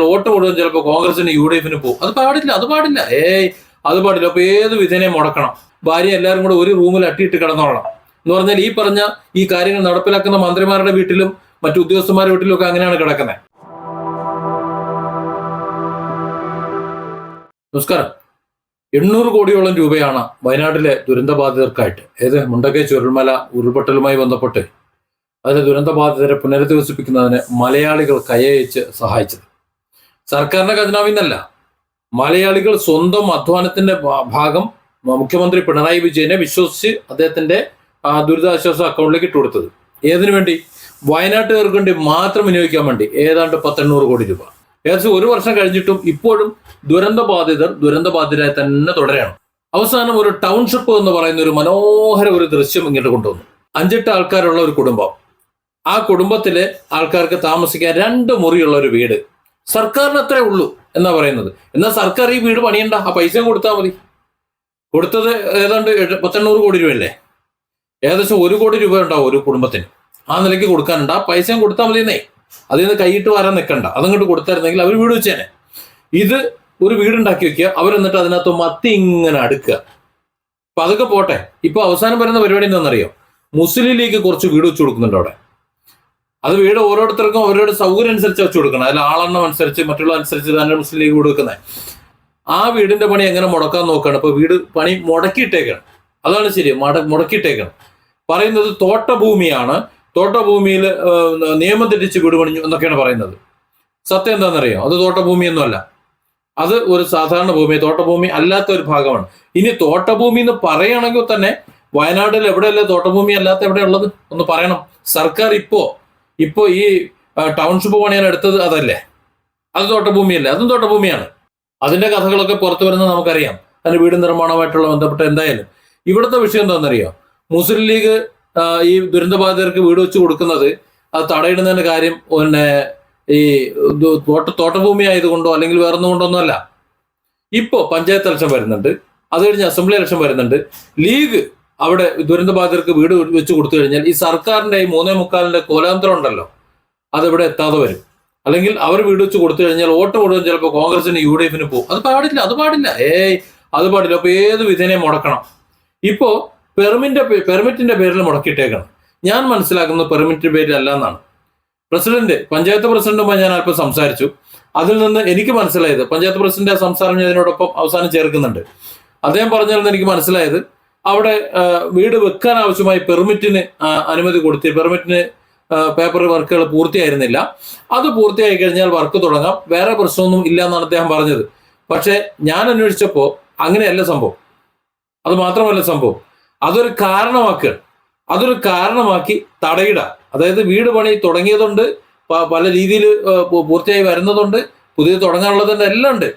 Vote മുഴുവൻ ചിലപ്പോൾ കോൺഗ്രസിന് യു ഡി എഫിന് പോകും. അത് പാടില്ല അത് പാടില്ല. ഏയ് അത് പാടില്ല. അപ്പൊ ഏത് വിധേനെ മുടക്കണം? ഭാര്യ എല്ലാവരും കൂടെ ഒരു റൂമിൽ അട്ടിയിട്ട് കിടന്നോളണം. എന്ന് പറഞ്ഞാൽ ഈ പറഞ്ഞ ഈ കാര്യങ്ങൾ നടപ്പിലാക്കുന്ന മന്ത്രിമാരുടെ വീട്ടിലും മറ്റു ഉദ്യോഗസ്ഥന്മാരുടെ വീട്ടിലും ഒക്കെ അങ്ങനെയാണ് കിടക്കുന്നത്. നമസ്കാരം. എണ്ണൂറ് കോടിയോളം രൂപയാണ് വയനാട്ടിലെ ദുരന്തബാധിതർക്കായിട്ട്. ഏത്? മുണ്ടക്കൈ ചുരുൾമല ഉരുൾപൊട്ടലുമായി ബന്ധപ്പെട്ട്. അതിലെ ദുരന്തബാധിതരെ പുനരധിവസിപ്പിക്കുന്നതിന് മലയാളികൾ കയ്യയച്ച് സഹായിച്ചത്. സർക്കാരിന്റെ ഖജനാവിൽ നിന്നല്ല മലയാളികൾ സ്വന്തം അധ്വാനത്തിന്റെ ഭാഗം മുഖ്യമന്ത്രി പിണറായി വിജയനെ വിശ്വസിച്ച് അദ്ദേഹത്തിന്റെ ദുരിതാശ്വാസ അക്കൗണ്ടിലേക്ക് ഇട്ട് കൊടുത്തത്. ഏതിനു വേണ്ടി? വയനാട്ടുകാർക്ക് വേണ്ടി മാത്രം വിനിയോഗിക്കാൻ വേണ്ടി. ഏതാണ്ട് പത്തെണ്ണൂറ് കോടി രൂപ. ഏകദേശം ഒരു വർഷം കഴിഞ്ഞിട്ടും ഇപ്പോഴും ദുരന്ത ബാധിതർ ദുരന്ത ബാധിതരായി തന്നെ തുടരുകയാണ്. അവസാനം ഒരു ടൗൺഷിപ്പ് എന്ന് പറയുന്ന ഒരു മനോഹര ഒരു ദൃശ്യം ഇങ്ങോട്ട് കൊണ്ടുവന്നു. അഞ്ചെട്ട് ആൾക്കാരുള്ള ഒരു കുടുംബം. ആ കുടുംബത്തിലെ ആൾക്കാർക്ക് താമസിക്കാൻ രണ്ട് മുറിയുള്ള ഒരു വീട്. സർക്കാരിന് അത്രേ ഉള്ളൂ എന്നാ പറയുന്നത്. എന്നാൽ സർക്കാർ ഈ വീട് പണിയണ്ട. ആ പൈസയും കൊടുത്താൽ മതി. കൊടുത്തത് ഏതാണ്ട് പത്തെണ്ണൂറ് കോടി രൂപയല്ലേ? ഏകദേശം ഒരു കോടി രൂപ ഉണ്ടാവും ഒരു കുടുംബത്തിന്. ആ നിലയ്ക്ക് കൊടുക്കാനുണ്ട്. ആ പൈസയും കൊടുത്താൽ മതിയെന്നേ അതിൽ നിന്ന് കൈയിട്ട് വരാൻ നിൽക്കണ്ട. അതങ്ങോട്ട് കൊടുത്തായിരുന്നെങ്കിൽ അവർ വീട് വെച്ചേനെ. ഇത് ഒരു വീടുണ്ടാക്കി വെക്കുക. അവരെന്നിട്ട് അതിനകത്ത് മത്തി ഇങ്ങനെ അടുക്കുക. അപ്പൊ അതൊക്കെ പോട്ടെ. ഇപ്പൊ അവസാനം വരുന്ന പരിപാടി എന്താണെന്നറിയോ? മുസ്ലിം ലീഗ് കുറച്ച് വീട് വെച്ചു കൊടുക്കുന്നുണ്ട് അവിടെ. അത് വീട് ഓരോരുത്തർക്കും അവരുടെ സൗകര്യം അനുസരിച്ച് വെച്ച് കൊടുക്കണം. അതിൽ ആളെണ്ണം അനുസരിച്ച് മറ്റുള്ള അനുസരിച്ച് തന്നെ മുസ്ലിം ലീഗ് കൊടുക്കുന്നത് ആ വീടിന്റെ പണി എങ്ങനെ മുടക്കാൻ നോക്കുകയാണ്? ഇപ്പൊ വീട് പണി മുടക്കിയിട്ടേക്കാണ്. അതാണ് ശരി മട മുടക്കിയിട്ടേക്കാണ്. പറയുന്നത് തോട്ടഭൂമിയാണ്. തോട്ടഭൂമിയിൽ നിയമം തെറ്റിച്ച് വീട് പണിഞ്ഞു എന്നൊക്കെയാണ് പറയുന്നത്. സത്യം എന്താണെന്നറിയോ? അത് തോട്ടഭൂമിയൊന്നുമല്ല. അത് ഒരു സാധാരണ ഭൂമി തോട്ടഭൂമി അല്ലാത്ത ഒരു ഭാഗമാണ്. ഇനി തോട്ടഭൂമി എന്ന് പറയുകയാണെങ്കിൽ തന്നെ വയനാട്ടിൽ എവിടെയല്ലേ തോട്ടഭൂമി അല്ലാത്ത എവിടെയുള്ളത് ഒന്ന് പറയണം. സർക്കാർ ഇപ്പോ ഇപ്പോ ഈ ടൗൺഷിപ്പ് പണിയാൻ എടുത്തത് അതല്ലേ? അത് തോട്ടഭൂമിയല്ലേ? അതും തോട്ടഭൂമിയാണ്. അതിന്റെ കഥകളൊക്കെ പുറത്തു വരുന്നത് നമുക്കറിയാം. അതിന് വീട് നിർമ്മാണമായിട്ടുള്ള ബന്ധപ്പെട്ട എന്തായാലും. ഇവിടുത്തെ വിഷയം എന്താണെന്നറിയോ? മുസ്ലിം ലീഗ് ഈ ദുരന്തബാധിതർക്ക് വീട് വെച്ച് കൊടുക്കുന്നത് അത് തടയിടുന്നതിന്റെ കാര്യം പിന്നെ ഈ തോട്ട തോട്ടഭൂമി ആയതുകൊണ്ടോ അല്ലെങ്കിൽ വേറൊന്നും കൊണ്ടൊന്നുമല്ല. ഇപ്പോ പഞ്ചായത്ത് ഇലക്ഷൻ വരുന്നുണ്ട്. അത് കഴിഞ്ഞ് അസംബ്ലി ഇലക്ഷൻ വരുന്നുണ്ട്. ലീഗ് അവിടെ ദുരന്തബാധിതർക്ക് വീട് വെച്ച് കൊടുത്തു കഴിഞ്ഞാൽ ഈ സർക്കാരിന്റെ ഈ മൂന്നേ മുക്കാലിന്റെ കോലാന്തരം ഉണ്ടല്ലോ. അതിവിടെ എത്താതെ വരും. അല്ലെങ്കിൽ അവർ വീട് വെച്ച് കൊടുത്തു കഴിഞ്ഞാൽ വോട്ട് മുഴുവൻ ചിലപ്പോൾ കോൺഗ്രസിന് യു ഡി എഫിന് പോകും. അത് പാടില്ല അത് പാടില്ല. ഏയ് അത് പാടില്ല. അപ്പോൾ ഏത് വിധേനെ മുടക്കണം. ഇപ്പോ പെർമിന്റെ പെർമിറ്റിന്റെ പേരിൽ മുടക്കിയിട്ടേക്കണം. ഞാൻ മനസ്സിലാക്കുന്നത് പെർമിറ്റിന്റെ പേരിൽ അല്ല എന്നാണ്. പ്രസിഡന്റ് പഞ്ചായത്ത് പ്രസിഡന്റുമായി ഞാൻ അല്പം സംസാരിച്ചു. അതിൽ നിന്ന് എനിക്ക് മനസ്സിലായത് പഞ്ചായത്ത് പ്രസിഡന്റ് സംസാരം ഞാൻ ഇതിനോടൊപ്പം അവസാനം ചേർക്കുന്നുണ്ട്. അദ്ദേഹം പറഞ്ഞതിൽ നിന്ന് എനിക്ക് മനസ്സിലായത് അവിടെ വീട് വെക്കാൻ ആവശ്യമായി പെർമിറ്റിന് അനുമതി കൊടുത്തി പെർമിറ്റിന് പേപ്പർ വർക്കുകൾ പൂർത്തിയായിരുന്നില്ല. അത് പൂർത്തിയായി കഴിഞ്ഞാൽ വർക്ക് തുടങ്ങാം. വേറെ പ്രശ്നമൊന്നും ഇല്ല എന്നാണ് അദ്ദേഹം പറഞ്ഞത്. പക്ഷെ ഞാൻ അന്വേഷിച്ചപ്പോൾ അങ്ങനെയല്ല സംഭവം. അത് മാത്രമല്ല സംഭവം. അതൊരു കാരണമാക്കുക. അതൊരു കാരണമാക്കി തടയിട അതായത് വീട് പണി തുടങ്ങിയതുണ്ട് പല രീതിയിൽ പൂർത്തിയായി വരുന്നതുണ്ട് പുതിയത് തുടങ്ങാനുള്ളതുണ്ട് എല്ലാം ഉണ്ട്.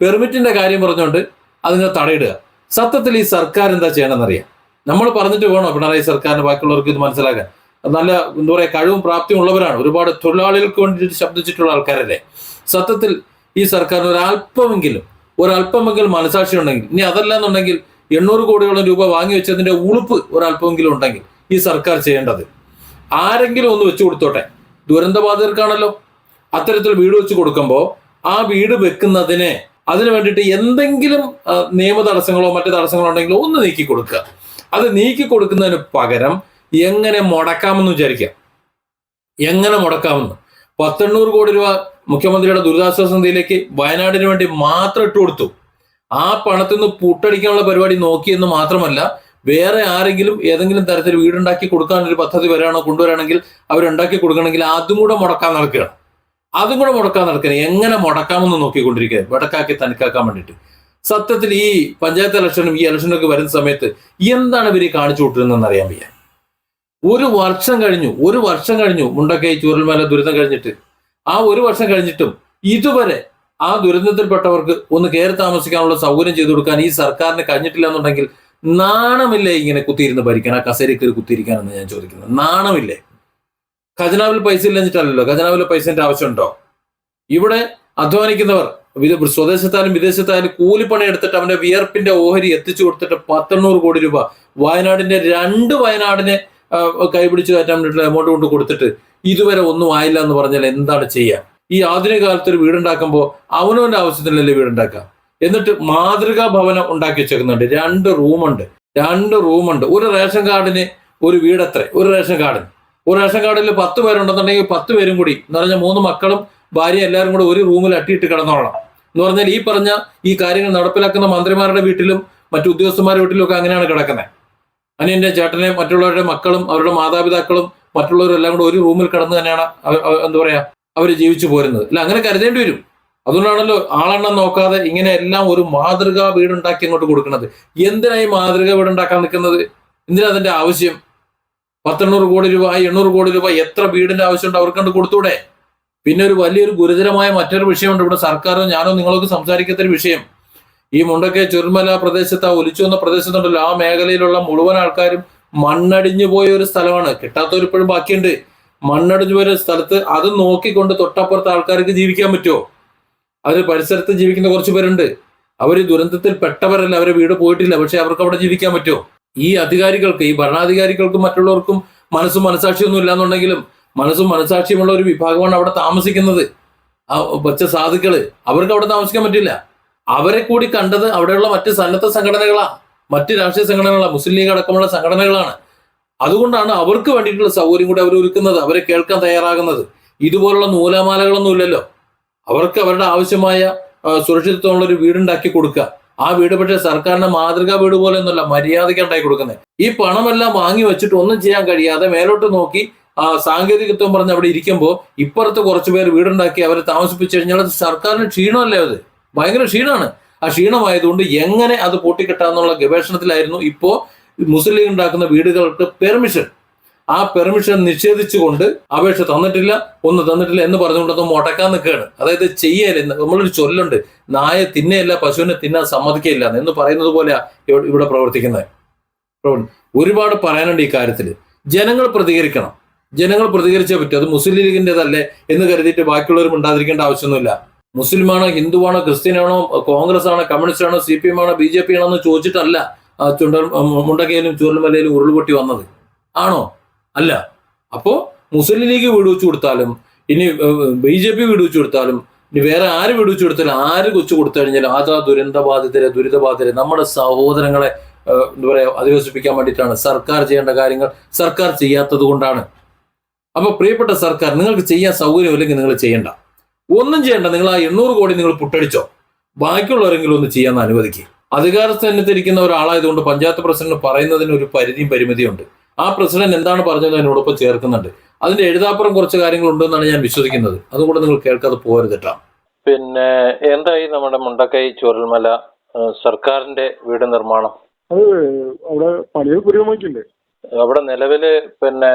പെർമിറ്റിന്റെ കാര്യം പറഞ്ഞുകൊണ്ട് അതിനെ തടയിടുക. സത്യത്തിൽ ഈ സർക്കാർ എന്താ ചെയ്യണമെന്നറിയാം. നമ്മൾ പറഞ്ഞിട്ട് വേണോ പിണറായി സർക്കാരിന് ബാക്കിയുള്ളവർക്ക് ഇത് മനസ്സിലാക്കാൻ? നല്ല എന്താ പറയാ കഴിവും പ്രാപ്തിയും ഉള്ളവരാണ്. ഒരുപാട് തൊഴിലാളികൾക്ക് വേണ്ടിയിട്ട് ശബ്ദിച്ചിട്ടുള്ള ആൾക്കാരല്ലേ? സത്യത്തിൽ ഈ സർക്കാരിന് ഒരല്പമെങ്കിലും ഒരല്പമെങ്കിലും മനസാക്ഷി ഉണ്ടെങ്കിൽ ഇനി അതല്ല എന്നുണ്ടെങ്കിൽ എണ്ണൂറ് കോടിയോളം രൂപ വാങ്ങി വെച്ചതിന്റെ ഉളുപ്പ് ഒരല്പമെങ്കിലും ഉണ്ടെങ്കിൽ ഈ സർക്കാർ ചെയ്യേണ്ടത് ആരെങ്കിലും ഒന്ന് വെച്ചു കൊടുത്തോട്ടെ. ദുരന്തബാധിതർക്കാണല്ലോ. അത്തരത്തിൽ വീട് വെച്ച് കൊടുക്കുമ്പോൾ ആ വീട് വെക്കുന്നതിന് അതിന് വേണ്ടിയിട്ട് എന്തെങ്കിലും നിയമ തടസ്സങ്ങളോ മറ്റു തടസ്സങ്ങളോ ഉണ്ടെങ്കിലോ ഒന്ന് നീക്കി കൊടുക്കുക. അത് നീക്കി കൊടുക്കുന്നതിന് പകരം എങ്ങനെ മുടക്കാമെന്ന് വിചാരിക്കാം എങ്ങനെ മുടക്കാമെന്ന്. പത്തെണ്ണൂറ് കോടി രൂപ മുഖ്യമന്ത്രിയുടെ ദുരിതാശ്വാസ നിധിയിലേക്ക് വയനാടിന് വേണ്ടി മാത്രം ഇട്ട് കൊടുത്തു. ആ പണത്തിൽ നിന്ന് പുട്ടടിക്കാനുള്ള പരിപാടി നോക്കിയെന്ന് മാത്രമല്ല വേറെ ആരെങ്കിലും ഏതെങ്കിലും തരത്തിൽ വീടുണ്ടാക്കി കൊടുക്കാനൊരു പദ്ധതി വരാണോ കൊണ്ടുവരാണെങ്കിൽ അവരുണ്ടാക്കി കൊടുക്കണമെങ്കിൽ അതും കൂടെ മുടക്കാൻ നടക്കുകയാണ്. അതും കൂടെ മുടക്കാൻ നടക്കുന്നത് എങ്ങനെ മുടക്കാമെന്ന് നോക്കിക്കൊണ്ടിരിക്കുക വടക്കാക്കി തനിക്കാക്കാൻ വേണ്ടിയിട്ട്. സത്യത്തിൽ ഈ പഞ്ചായത്ത് ഇലക്ഷനും ഈ ഇലക്ഷനൊക്കെ വരുന്ന സമയത്ത് എന്താണ് ഇവർ കാണിച്ചു കൂട്ടുന്നതെന്ന് അറിയാൻ വയ്യ. ഒരു വർഷം കഴിഞ്ഞു ഒരു വർഷം കഴിഞ്ഞു മുണ്ടക്കൈ ചൂരൽമല ദുരിതം കഴിഞ്ഞിട്ട്. ആ ഒരു വർഷം കഴിഞ്ഞിട്ടും ഇതുവരെ ആ ദുരന്തത്തിൽപ്പെട്ടവർക്ക് ഒന്ന് കയറി താമസിക്കാനുള്ള സൗകര്യം ചെയ്തു കൊടുക്കാൻ ഈ സർക്കാരിന് കഴിഞ്ഞിട്ടില്ല എന്നുണ്ടെങ്കിൽ നാണമില്ലേ ഇങ്ങനെ കുത്തിയിരുന്ന് ഭരിക്കാൻ ആ കസേരയിൽ കയറി കുത്തിയിരിക്കാനെന്ന് ഞാൻ ചോദിക്കുന്നത് നാണമില്ലേ? ഖജനാവിൽ പൈസ ഇല്ലെന്നിട്ടല്ലല്ലോ ഖജനാവിൽ പൈസന്റെ ആവശ്യമുണ്ടോ? ഇവിടെ അധ്വാനിക്കുന്നവർ വിദ- സ്വദേശത്തായാലും വിദേശത്തായാലും കൂലിപ്പണി എടുത്തിട്ട് അവന്റെ വിയർപ്പിന്റെ ഓഹരി എത്തിച്ചു കൊടുത്തിട്ട് പത്തെണ്ണൂറ് കോടി രൂപ വയനാടിന്റെ രണ്ട് വയനാടിനെ കൈപിടിച്ച് കയറ്റാൻ വേണ്ടിയിട്ടുള്ള എമൗണ്ട് കൊണ്ട് കൊടുത്തിട്ട് ഇതുവരെ ഒന്നും ആയില്ല എന്ന് പറഞ്ഞാൽ എന്താണ് ചെയ്യുക ഈ ആധുനിക കാലത്ത് ഒരു വീടുണ്ടാക്കുമ്പോൾ അവനവന്റെ ആവശ്യത്തിനല്ലേ വീടുണ്ടാക്കുക എന്നിട്ട് മാതൃകാ ഭവനം ഉണ്ടാക്കി വെച്ചേക്കുന്നുണ്ട്. രണ്ട് റൂമുണ്ട്. രണ്ട് റൂമുണ്ട്. ഒരു റേഷൻ കാർഡിന് ഒരു വീടത്രേ? ഒരു റേഷൻ കാർഡിന്. ഒരു റേഷൻ കാർഡിൽ പത്ത് പേരുണ്ടെന്നുണ്ടെങ്കിൽ പത്ത് പേരും കൂടി. എന്ന് പറഞ്ഞാൽ മൂന്ന് മക്കളും ഭാര്യ എല്ലാവരും കൂടി ഒരു റൂമിൽ അട്ടിയിട്ട് കിടന്നോളണം. എന്ന് പറഞ്ഞാൽ ഈ പറഞ്ഞ ഈ കാര്യങ്ങൾ നടപ്പിലാക്കുന്ന മന്ത്രിമാരുടെ വീട്ടിലും മറ്റു ഉദ്യോഗസ്ഥന്മാരുടെ വീട്ടിലും ഒക്കെ അങ്ങനെയാണ് കിടക്കുന്നത്. അനിയന്റെ ചേട്ടനെ മറ്റുള്ളവരുടെ മക്കളും അവരുടെ മാതാപിതാക്കളും മറ്റുള്ളവരും എല്ലാം കൂടെ ഒരു റൂമിൽ കിടന്ന് തന്നെയാണ് എന്താ പറയാ അവർ ജീവിച്ചു പോരുന്നത്. അല്ല അങ്ങനെ കരുതേണ്ടി വരും. അതുകൊണ്ടാണല്ലോ ആളെണ്ണം നോക്കാതെ ഇങ്ങനെ എല്ലാം ഒരു മാതൃകാ വീടുണ്ടാക്കി അങ്ങോട്ട് കൊടുക്കുന്നത്. എന്തിനായി മാതൃകാ വീടുണ്ടാക്കാൻ നിൽക്കുന്നത്? എന്തിനാ അതിന്റെ ആവശ്യം? പത്തെണ്ണൂറ് കോടി രൂപ എണ്ണൂറ് കോടി രൂപ എത്ര വീടിന്റെ ആവശ്യമുണ്ട് അവർക്ക് കണ്ട് കൊടുത്തൂടെ? പിന്നെ ഒരു വലിയൊരു ഗുരുതരമായ മറ്റൊരു വിഷയമുണ്ട് ഇവിടെ സർക്കാരോ ഞാനോ നിങ്ങളൊക്കെ സംസാരിക്കാത്തൊരു വിഷയം. ഈ മുണ്ടക്കെ ചുരുമല പ്രദേശത്ത് ആ ഒലിച്ചു വന്ന പ്രദേശത്തുണ്ടല്ലോ ആ മേഖലയിലുള്ള മുഴുവൻ ആൾക്കാരും മണ്ണടിഞ്ഞു പോയ ഒരു സ്ഥലമാണ്. കിട്ടാത്തവർ ഇപ്പോഴും ബാക്കിയുണ്ട്. മണ്ണടിഞ്ഞു പോയ ഒരു സ്ഥലത്ത് അത് നോക്കിക്കൊണ്ട് തൊട്ടപ്പുറത്ത് ആൾക്കാർക്ക് ജീവിക്കാൻ പറ്റുമോ? അവർ പരിസരത്ത് ജീവിക്കുന്ന കുറച്ച് പേരുണ്ട്. അവർ ദുരന്തത്തിൽ പെട്ടവരല്ല അവരെ വീട് പോയിട്ടില്ല പക്ഷെ അവർക്ക് അവിടെ ജീവിക്കാൻ പറ്റുമോ? ഈ അധികാരികൾക്ക് ഈ ഭരണാധികാരികൾക്കും മറ്റുള്ളവർക്കും മനസ്സും മനസാക്ഷിയൊന്നും ഇല്ലാന്നുണ്ടെങ്കിലും മനസ്സും മനസാക്ഷിയുമുള്ള ഒരു വിഭാഗമാണ് അവിടെ താമസിക്കുന്നത്. പച്ച സാധുക്കൾ. അവർക്ക് അവിടെ താമസിക്കാൻ പറ്റില്ല. അവരെ കൂടി കണ്ടത് അവിടെയുള്ള മറ്റ് സന്നദ്ധ സംഘടനകളാ. മറ്റ് രാഷ്ട്രീയ സംഘടനകളാണ് മുസ്ലിം ലീഗ് അടക്കമുള്ള സംഘടനകളാണ്. അതുകൊണ്ടാണ് അവർക്ക് വേണ്ടിയിട്ടുള്ള സൗകര്യം കൂടി അവർ ഒരുക്കുന്നത് അവരെ കേൾക്കാൻ തയ്യാറാകുന്നത്. ഇതുപോലുള്ള നൂലാമാലകളൊന്നും ഇല്ലല്ലോ അവർക്ക് അവരുടെ ആവശ്യമായ സുരക്ഷിതത്വമുള്ള ഒരു വീടുണ്ടാക്കി കൊടുക്കുക. ആ വീട് പക്ഷേ സർക്കാരിന്റെ മാതൃകാ വീട് പോലെ ഒന്നുമല്ല മര്യാദയ്ക്ക് ഉണ്ടായി കൊടുക്കുന്നത് ഈ പണമെല്ലാം വാങ്ങി വെച്ചിട്ട് ഒന്നും ചെയ്യാൻ കഴിയാതെ മേലോട്ട് നോക്കി ആ സാങ്കേതികത്വം പറഞ്ഞ് അവിടെ ഇരിക്കുമ്പോൾ ഇപ്പുറത്ത് കുറച്ച് പേര് വീടുണ്ടാക്കി അവരെ താമസിപ്പിച്ചു കഴിഞ്ഞാൽ അത് സർക്കാരിന് ക്ഷീണമല്ലേ അത്? ഭയങ്കര ക്ഷീണമാണ്. ആ ക്ഷീണമായതുകൊണ്ട് എങ്ങനെ അത് പൂട്ടിക്കിട്ടാന്നുള്ള ഗവേഷണത്തിലായിരുന്നു ഇപ്പോൾ മുസ്ലിം ഉണ്ടാക്കുന്ന വീടുകൾക്ക് പെർമിഷൻ. ആ പെർമിഷൻ നിഷേധിച്ചുകൊണ്ട് അപേക്ഷ തന്നിട്ടില്ല ഒന്ന് തന്നിട്ടില്ല എന്ന് പറഞ്ഞുകൊണ്ട് അത് മുടക്കാൻ നിൽക്കുകയാണ്. അതായത് ചെയ്യല നമ്മളൊരു ചൊല്ലുണ്ട് നായ തിന്നയല്ല പശുവിനെ തിന്നാൻ സമ്മതിക്കയില്ല എന്ന് പറയുന്നത് പോലെയാണ് ഇവിടെ പ്രവർത്തിക്കുന്നത്. ഒരുപാട് പറയാനുണ്ട് ഈ കാര്യത്തിൽ. ജനങ്ങൾ പ്രതികരിക്കണം. ജനങ്ങൾ പ്രതികരിച്ചേ പറ്റൂ. അത് മുസ്ലിം ലീഗിന്റെതല്ലേ എന്ന് കരുതിയിട്ട് ബാക്കിയുള്ളവരും ഉണ്ടാതിരിക്കേണ്ട ആവശ്യമൊന്നുമില്ല. മുസ്ലിമാണോ ഹിന്ദുവാണോ ക്രിസ്ത്യനാണോ കോൺഗ്രസ് ആണോ കമ്മ്യൂണിസ്റ്റ് ആണോ സി പി എം ആണോ ബി ജെ പി ആണോ എന്ന് ചോദിച്ചിട്ടല്ല ചുണ്ട മുണ്ടക്കയിലും ചൂരൽമലയിലും ഉരുൾപൊട്ടി വന്നത്. ആണോ? അല്ല. അപ്പോ മുസ്ലിം ലീഗ് വീടുവെച്ച് കൊടുത്താലും ഇനി ബി ജെ പി വീടുവെച്ച് കൊടുത്താലും ഇനി വേറെ ആര് വിടുവിച്ചു കൊടുത്താലും ആര് കൊച്ചു കൊടുത്തു കഴിഞ്ഞാൽ അതാ ദുരന്തബാധിതരെ ദുരിതബാധിതരെ നമ്മുടെ സഹോദരങ്ങളെ എന്താ പറയാ അധിവസിപ്പിക്കാൻ വേണ്ടിയിട്ടാണ് സർക്കാർ ചെയ്യേണ്ട കാര്യങ്ങൾ സർക്കാർ ചെയ്യാത്തത് കൊണ്ടാണ്. അപ്പൊ പ്രിയപ്പെട്ട സർക്കാർ നിങ്ങൾക്ക് ചെയ്യാൻ സൗകര്യമില്ലെങ്കിൽ നിങ്ങൾ ചെയ്യണ്ട. ഒന്നും ചെയ്യണ്ട. നിങ്ങൾ ആ എണ്ണൂറ് കോടി നിങ്ങൾ പുട്ടടിച്ചോ. ബാക്കിയുള്ളവരെങ്കിലും ഒന്ന് ചെയ്യാൻ അനുവദിക്കുക അധികാരസ്ഥാനത്തിരിക്കുന്ന ഒരാളായതുകൊണ്ട് പഞ്ചായത്ത് പ്രസിഡന്റ് പറയുന്നതിന് ഒരു പരിധിയും പരിമിതിയുണ്ട്. ആ പ്രസിഡന്റ് എന്താണ് പറഞ്ഞത് എന്നോടൊപ്പം ചേർക്കുന്നുണ്ട്. അതിന്റെ എഴുതാപ്പുറം കുറച്ച് കാര്യങ്ങൾ ഉണ്ടെന്നാണ് ഞാൻ വിശ്വസിക്കുന്നത്. അതുകൊണ്ട് നിങ്ങൾ കേൾക്കാതെ പോകരുതിട്ടാ പിന്നെ എന്തായി നമ്മുടെ മുണ്ടക്കൈ ചോരൽമല സർക്കാരിന്റെ വീട് നിർമ്മാണം? അത് അവിടെ പണികൾ പുരോഗമിക്കില്ലേ അവിടെ നിലവിൽ പിന്നെ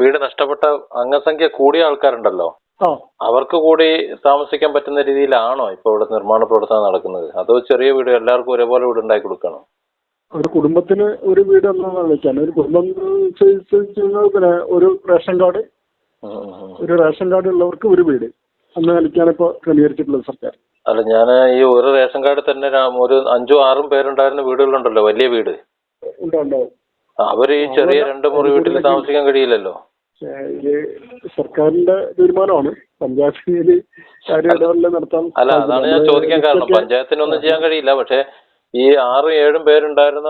വീട് നഷ്ടപ്പെട്ട അംഗസംഖ്യ കൂടിയ ആൾക്കാരുണ്ടല്ലോ. അവർക്ക് കൂടി താമസിക്കാൻ പറ്റുന്ന രീതിയിലാണോ ഇപ്പൊ ഇവിടെ നിർമ്മാണ പ്രവർത്തനം നടക്കുന്നത്? അതോ ചെറിയ വീട് എല്ലാവർക്കും ഒരേപോലെ വീട് ഉണ്ടാക്കി കൊടുക്കണം? ഒരു കുടുംബത്തിന് ഒരു വീട് വെക്കാൻ ഒരു കുടുംബം പിന്നെ ഒരു റേഷൻ കാർഡ്. ഒരു റേഷൻ കാർഡ് ഉള്ളവർക്ക് ഒരു വീട് അന്ന് കളിക്കാണ് ഇപ്പോൾ ക്രമീകരിച്ചിട്ടുള്ളത് സർക്കാർ. അല്ല ഞാൻ ഈ ഒരു റേഷൻ കാർഡ് തന്നെ ഒരു അഞ്ചോ ആറും പേരുണ്ടായിരുന്ന വീടുകളുണ്ടല്ലോ വലിയ വീട്. അവർ ഈ ചെറിയ രണ്ട് മുറി വീട്ടിൽ താമസിക്കാൻ കഴിയില്ലല്ലോ. ഇത് സർക്കാരിന്റെ തീരുമാനമാണ്. പഞ്ചായത്തിൽ നടത്താൻ അല്ല അതാണ് ഞാൻ ചോദിക്കാൻ കാരണം. പഞ്ചായത്തിനൊന്നും ചെയ്യാൻ കഴിയില്ല. പക്ഷെ ഈ ആറും ഏഴും പേരുണ്ടായിരുന്ന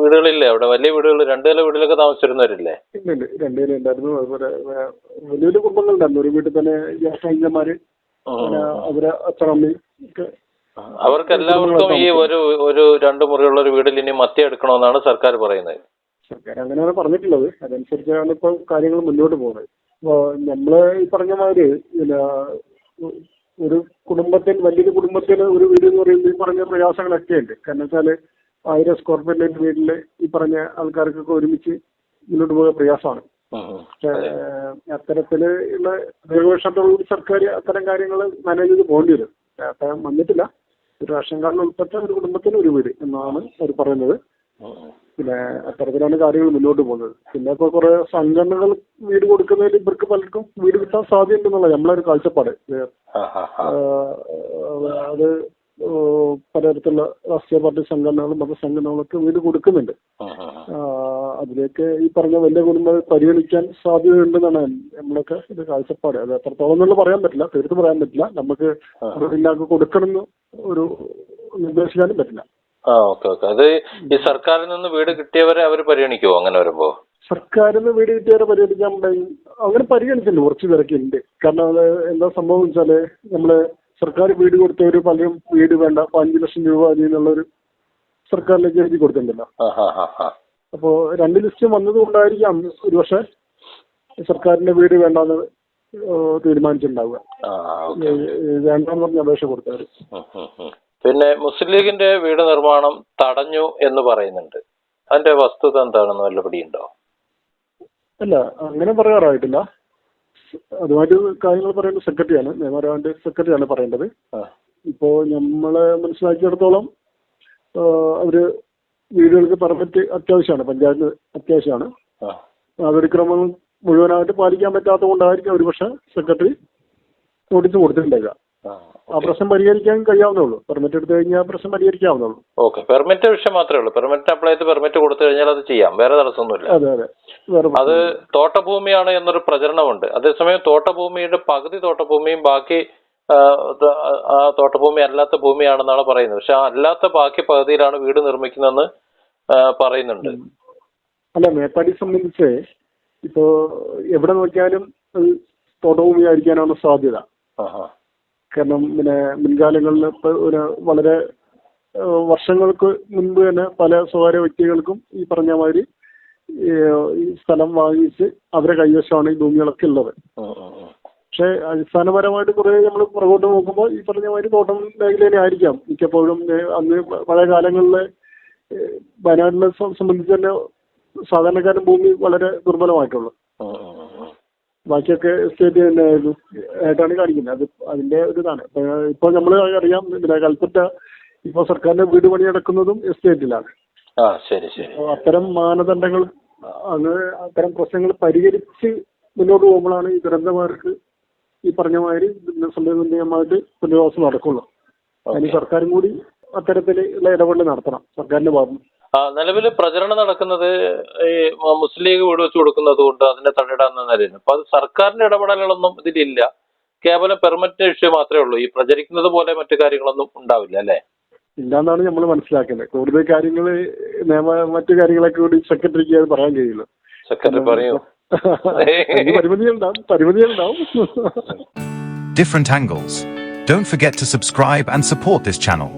വീടുകളില്ലേ? അവിടെ വലിയ വീടുകൾ രണ്ടു നില വീടുകളൊക്കെ താമസിച്ചിരുന്നവരില്ലേ? ഉണ്ട് രണ്ടുപേരും ഉണ്ടായിരുന്നു. അതുപോലെ വേ- വലിയ വലിയ കുടുംബങ്ങളുണ്ടായിരുന്നു. ഒരു വീട്ടിൽ തന്നെ. പിന്നെ അവരെ അച്ഛനമ്മയും ഒക്കെ. അവർക്ക് എല്ലാവർക്കും ഈ ഒരു ഒരു രണ്ട് മുറിയുള്ള ഒരു വീടിൽ ഇനി മത്തി എടുക്കണമെന്നാണ് സർക്കാർ പറയുന്നത്. സർക്കാർ അങ്ങനെയാണ് പറഞ്ഞിട്ടുള്ളത്. അതനുസരിച്ചാണ് ഇപ്പൊ കാര്യങ്ങൾ മുന്നോട്ട് പോകുന്നത്. അപ്പോൾ നമ്മൾ ഈ പറഞ്ഞ മാതിരി പിന്നെ ഒരു കുടുംബത്തിൽ വലിയൊരു കുടുംബത്തിന് ഒരു വീട് എന്ന് പറയുമ്പോൾ ഈ പറഞ്ഞ പ്രയാസങ്ങളൊക്കെ ഉണ്ട്. കാരണം വെച്ചാൽ ആയിരം സ്ക്വയർ ഫീറ്റിന്റെ വീട്ടിൽ ഈ പറഞ്ഞ ആൾക്കാർക്കൊക്കെ ഒരുമിച്ച് മുന്നോട്ട് പോകാൻ പ്രയാസമാണ്. അത്തരത്തിൽ ഉള്ള ദീർഘവർഷത്തോടുകൂടി സർക്കാർ അത്തരം കാര്യങ്ങൾ മാനേജ് ചെയ്ത് പോകേണ്ടി വരും. അത്തരം വന്നിട്ടില്ല. ഒരു റേഷൻ കാർഡിൽ ഉൾപ്പെട്ട ഒരു കുടുംബത്തിന് ഒരു വീട് എന്നാണ് അവർ പറയുന്നത്. പിന്നെ അത്തരത്തിലാണ് കാര്യങ്ങൾ മുന്നോട്ട് പോകുന്നത്. പിന്നെ ഇപ്പോൾ കുറെ സംഘടനകൾ വീട് കൊടുക്കുന്നതിൽ ഇവർക്ക് പലർക്കും വീട് കിട്ടാൻ സാധ്യതയുണ്ടെന്നുള്ള കാഴ്ചപ്പാട്. ആ, ആ. ആഹ്, അത് പലതരത്തിലുള്ള രാഷ്ട്രീയ പാർട്ടി സംഘടനകളും മതസംഘടനകളൊക്കെ വീട് കൊടുക്കുന്നുണ്ട്. അതിലേക്ക് ഈ പറഞ്ഞ വലിയ കുടുംബം പരിഗണിക്കാൻ സാധ്യതയുണ്ടെന്നാണ് നമ്മളൊക്കെ ഇത് കാഴ്ചപ്പാട്. അത് എത്രത്തോളം എന്നുള്ള പറയാൻ പറ്റില്ല. തീർത്ത് പറയാൻ പറ്റില്ല. നമുക്ക് ഇല്ലാതെ കൊടുക്കണമെന്ന് ഒരു നിർദ്ദേശിക്കാനും പറ്റില്ല. ആ ഓക്കെ ഓക്കെ. അത് ഈ സർക്കാരിൽ നിന്ന് വീട് കിട്ടിയവരെ അവർ പരിഗണിക്കുമോ അങ്ങനെ വരുമ്പോ? സർക്കാരിൽ നിന്ന് വീട് കിട്ടിയവരെ പരിഗണിക്കാൻ അങ്ങനെ പരിഗണിച്ചില്ല. കുറച്ച് പേരൊക്കെ ഉണ്ട്. കാരണം അത് എന്താ സംഭവം വെച്ചാൽ നമ്മൾ സർക്കാർ വീട് കൊടുത്തവര് പലരും വീട് വേണ്ട അഞ്ചു ലക്ഷം രൂപ അതിനുള്ളൊരു സർക്കാരിലേക്ക് എഴുതി കൊടുത്തിട്ടുണ്ടല്ലോ. അപ്പോ രണ്ട് ലിസ്റ്റ് വന്നത് കൊണ്ടായിരിക്കാം ഒരു പക്ഷെ സർക്കാരിന്റെ വീട് വേണ്ടെന്ന് തീരുമാനിച്ചിട്ടുണ്ടാവുക. വേണ്ടെന്ന് പറഞ്ഞ അപേക്ഷ കൊടുത്തവര്. പിന്നെ മുസ്ലിം ലീഗിന്റെ വീട് നിർമ്മാണം തടഞ്ഞു എന്ന് പറയുന്നുണ്ട്. അതിന്റെ വസ്തുത എന്താണെന്ന് വല്ല ഉണ്ടോ? അല്ല അങ്ങനെ പറയാറായിട്ടില്ല. അതുമായിട്ട് കാര്യങ്ങൾ പറയേണ്ടത് സെക്രട്ടറിയാണ്. നിയമപരമായിട്ട് സെക്രട്ടറിയാണ് പറയേണ്ടത്. ഇപ്പോ നമ്മളെ മനസ്സിലാക്കിയിടത്തോളം അവർ വീടുകൾക്ക് പെർമിറ്റ് അത്യാവശ്യമാണ് പഞ്ചായത്ത് അത്യാവശ്യമാണ്. ആ. നടപടിക്രമം മുഴുവനായിട്ട് പാലിക്കാൻ പറ്റാത്തത് കൊണ്ടായിരിക്കും ഒരുപക്ഷെ സെക്രട്ടറി നോട്ടീസ് കൊടുത്തിട്ടുണ്ടാവുക. ആ, പ്രശ്നം പരിഹരിക്കാൻ കഴിയാവുന്നേ ഉള്ളൂ പെർമിറ്റ് എടുത്തു കഴിഞ്ഞാൽ പ്രശ്നം പരിഹരിക്കാവുന്നേ ഉള്ളൂ ഓക്കെ പെർമിറ്റ് വിഷയം മാത്രമേ ഉള്ളൂ. പെർമിറ്റ് അപ്ലൈ ചെയ്ത് പെർമിറ്റ് കൊടുത്തു കഴിഞ്ഞാൽ അത് ചെയ്യാം. വേറെ തടസ്സമൊന്നുമില്ല. അതെ അതെ. വേറെ അത്. തോട്ടഭൂമിയാണ് എന്നൊരു പ്രചരണമുണ്ട്. അതേസമയം തോട്ടഭൂമിയുടെ പകുതി തോട്ടഭൂമിയും ബാക്കി ആ, ത- ആ തോട്ടഭൂമി അല്ലാത്ത ഭൂമിയാണെന്നാണ് പറയുന്നത്. പക്ഷെ ആ അല്ലാത്ത ബാക്കി പകുതിയിലാണ് വീട് നിർമ്മിക്കുന്നതെന്ന് ആ, പറയുന്നുണ്ട്. അല്ല മേപ്പാടി സംബന്ധിച്ച് ഇപ്പോ എവിടെ നോക്കിയാലും അത് തോട്ടഭൂമി ആയിരിക്കാനാണ് സാധ്യത. ആഹാ. കാരണം പിന്നെ മുൻകാലങ്ങളിൽ ഇപ്പൊ ഒരു വളരെ വർഷങ്ങൾക്ക് മുൻപ് തന്നെ പല സ്വകാര്യ വ്യക്തികൾക്കും ഈ പറഞ്ഞ മാതിരി ഈ സ്ഥലം വാങ്ങിച്ച് അവരെ കൈവശമാണ് ഈ ഭൂമികളൊക്കെ ഉള്ളത്. പക്ഷെ അടിസ്ഥാനപരമായിട്ട് കുറെ നമ്മൾ പുറകോട്ട് നോക്കുമ്പോൾ ഈ പറഞ്ഞ മാതിരി തോട്ടം മേഖലയിലെ ആയിരിക്കാം മിക്കപ്പോഴും അന്ന് പഴയ കാലങ്ങളിലെ ഏഹ്, വയനാടിനെ സംബന്ധിച്ച് തന്നെ സാധാരണക്കാരൻ ഭൂമി വളരെ ദുർബലമായിട്ടുള്ളൂ. ബാക്കിയൊക്കെ സ്റ്റേറ്റ് തന്നെ ആയിട്ടാണ് കാണിക്കുന്നത്. അത് അതിന്റെ ഒരു ഇതാണ് ഇപ്പൊ ഇപ്പോൾ നമ്മൾ അറിയാം പിന്നെ കൽപ്പറ്റ ഇപ്പോൾ സർക്കാരിന്റെ വീട് പണി നടക്കുന്നതും എസ്റ്റേറ്റിലാണ്. ആ ശരി ശരി. അപ്പോൾ അത്തരം മാനദണ്ഡങ്ങൾ അങ്ങ് അത്തരം പ്രശ്നങ്ങൾ പരിഹരിച്ച് മുന്നോട്ട് പോകുമ്പോഴാണ് ഈ ദുരന്തമാർക്ക് ഈ പറഞ്ഞ മാതിരി സംവിധാനമായിട്ട് പുനരവാസം നടക്കുള്ളൂ. അതിന് സർക്കാരും കൂടി അത്തരത്തിലുള്ള ഇടപെടൽ നടത്തണം. സർക്കാരിന്റെ ഭാഗത്ത് ആ നിലവിൽ പ്രചരണം നടക്കുന്നത് ഈ മുസ്ലിം ലീഗ് വീട് വെച്ച് കൊടുക്കുന്നത് കൊണ്ട് അതിനെ തള്ളിടാന്ന നിലയിലാണ് അപ്പൊ അത് സർക്കാരിന്റെ ഇടപെടലുകളൊന്നും ഇതിലില്ല. കേവലം പെർമിറ്റ് ഇഷ്യൂ മാത്രമേ ഉള്ളൂ. ഈ പ്രചരിക്കുന്നത് പോലെ മറ്റു കാര്യങ്ങളൊന്നും ഉണ്ടാവില്ല അല്ലേ? ഇല്ലാന്നാണ് നമ്മൾ മനസ്സിലാക്കുന്നത്. കൂടുതൽ കാര്യങ്ങൾ നിയമ മറ്റു കാര്യങ്ങളൊക്കെ കൂടി സെക്രട്ടറിക്ക് അത് പറയാൻ കഴിയില്ല. സെക്രട്ടറി പറയൂ. പരിമിതികളുണ്ടാവും പരിമിതികളുണ്ടാവും different angles. Don't forget to subscribe and support this channel.